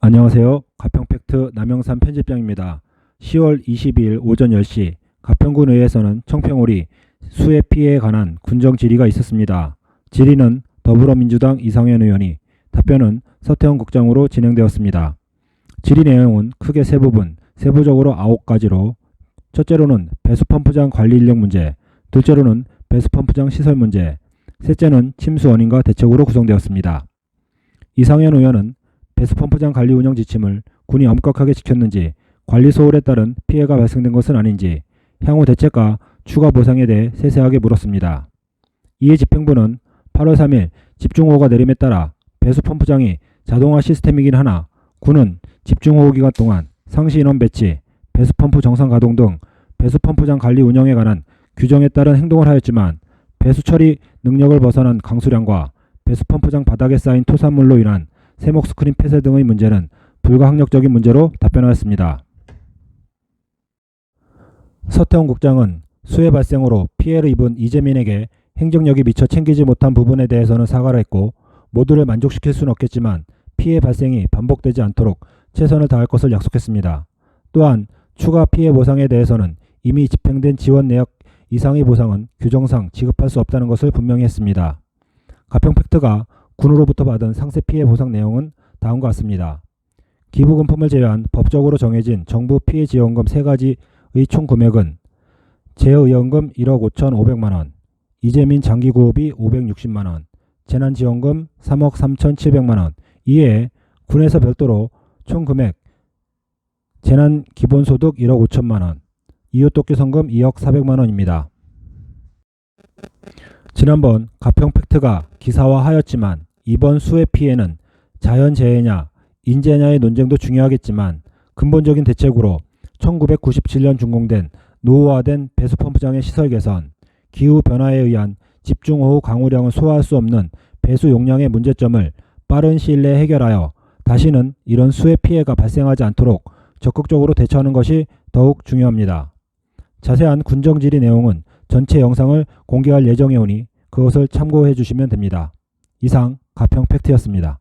안녕하세요. 가평팩트 남영산 편집장입니다. 10월 22일 오전 10시 가평군 의회에서는 청평오리 수해 피해에 관한 군정 질의가 있었습니다. 질의는 더불어민주당 이상현 의원이 답변은 서태원 국장으로 진행되었습니다. 질의 내용은 크게 세 부분, 세부적으로 9가지로 첫째로는 배수펌프장 관리 인력 문제, 둘째로는 배수펌프장 시설 문제, 셋째는 침수 원인과 대책으로 구성되었습니다. 이상현 의원은 배수펌프장 관리 운영 지침을 군이 엄격하게 지켰는지 관리 소홀에 따른 피해가 발생된 것은 아닌지 향후 대책과 추가 보상에 대해 세세하게 물었습니다. 이에 집행부는 8월 3일 집중호우가 내림에 따라 배수펌프장이 자동화 시스템이긴 하나 군은 집중호우 기간 동안 상시 인원 배치, 배수펌프 정상 가동 등 배수펌프장 관리 운영에 관한 규정에 따른 행동을 하였지만 배수 처리 능력을 벗어난 강수량과 배수펌프장 바닥에 쌓인 토산물로 인한 세목 스크린 폐쇄 등의 문제는 불가항력적인 문제로 답변하였습니다. 서태원 국장은 수해 발생으로 피해를 입은 이재민에게 행정력이 미처 챙기지 못한 부분에 대해서는 사과를 했고 모두를 만족시킬 수는 없겠지만 피해 발생이 반복되지 않도록 최선을 다할 것을 약속했습니다. 또한 추가 피해 보상에 대해서는 이미 집행된 지원 내역 이상의 보상은 규정상 지급할 수 없다는 것을 분명히 했습니다. 가평 팩트가 군으로부터 받은 상세 피해 보상 내용은 다음과 같습니다. 기부금품을 제외한 법적으로 정해진 정부 피해 지원금 세 가지의 총 금액은 재의원금 1억 5,500만원, 이재민 장기구호비 560만원, 재난지원금 3억 3,700만원, 이에 군에서 별도로 총 금액 재난기본소득 1억 5천만원, 이웃돕기 성금 2억 400만원입니다. 지난번 가평 팩트가 기사화하였지만 이번 수해 피해는 자연재해냐 인재냐의 논쟁도 중요하겠지만 근본적인 대책으로 1997년 준공된 노후화된 배수펌프장의 시설 개선, 기후 변화에 의한 집중호우 강우량을 소화할 수 없는 배수 용량의 문제점을 빠른 시일 내에 해결하여 다시는 이런 수해 피해가 발생하지 않도록 적극적으로 대처하는 것이 더욱 중요합니다. 자세한 군정 질의 내용은 전체 영상을 공개할 예정에 오니 그것을 참고해 주시면 됩니다. 이상 가평 팩트였습니다.